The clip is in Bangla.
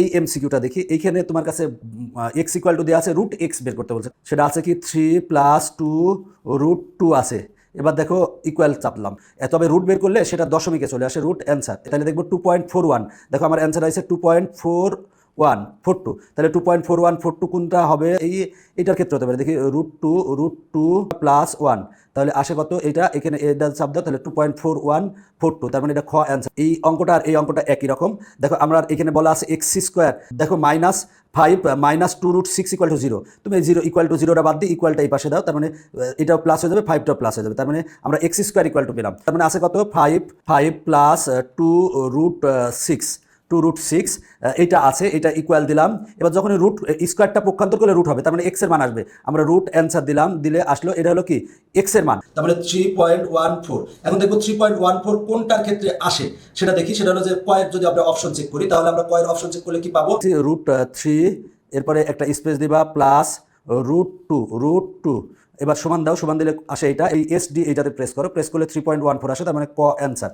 এই এমসিকিউটা দেখি। এইখানে তোমার কাছে এক্স ইকুয়াল টু দেওয়া আছে রুট এক্স বের করতে বলছে। সেটা আছে কি three plus two root two আছে। এবার দেখো ইকুয়াল চাপলাম। তবে রুট বের করলে সেটা দশমিকে চলে আসে রুট অ্যান্সার তাহলে দেখব টু পয়েন্ট ফোর ওয়ান দেখো, আমার অ্যান্সার আছে two point four one four two তাহলে two point four one four two কোনটা হবে? এই, এটার ক্ষেত্রে হতে পারে। দেখি root two root two plus one তাহলে আসে কত? এটা, এখানে এটা চাপ দাও, তাহলে two point four one four two তার মানে এটা খ অ্যান্সার এই অঙ্কটা আর এই অঙ্কটা একই রকম। দেখো, আমরা এখানে বলা আছে এক্স স্কোয়ার দেখো minus five minus two root six equal to zero তুমি জিরো ইকুয়াল টু জিরোটা বাদ দিয়ে ইকুয়ালটা এই পাশে দাও। তার মানে এটাও প্লাস হয়ে যাবে ফাইভটাও প্লাস হয়ে যাবে। তার মানে আমরা এক্স স্কোয়ার ইকুয়াল টু পেলাম। তার মানে আছে কত? Five five plus two root six two root six এটা আছে, এটা ইকুয়াল দিলাম। এবার যখন রুট স্কোয়ারটা পক্ষান্তর করলে রুট হবে, তার মানে এক্সের মান আসবে। আমরা রুট অ্যান্সার দিলাম, দিলে আসলো, এটা হলো কি? এক্সের মান। তার মানে থ্রি পয়েন্ট ওয়ান ফোর এখন দেখব থ্রি পয়েন্ট ওয়ান ফোর কোনটার ক্ষেত্রে আসে? সেটা দেখি, সেটা হলো যে কয়ের যদি আমরা অপশন চেক করি, তাহলে আমরা কয়ের অপশন চেক করলে কি পাবো? রুট থ্রি এরপরে একটা স্পেস দিবা plus root two root two এবার সমান দাও, সমান দিলে আসে এটা, এই এস ডি এইটাতে প্রেস করো। প্রেস করলে থ্রি পয়েন্ট ওয়ান ফোর আসে, তার মানে ক অ্যান্সার